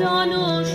Johns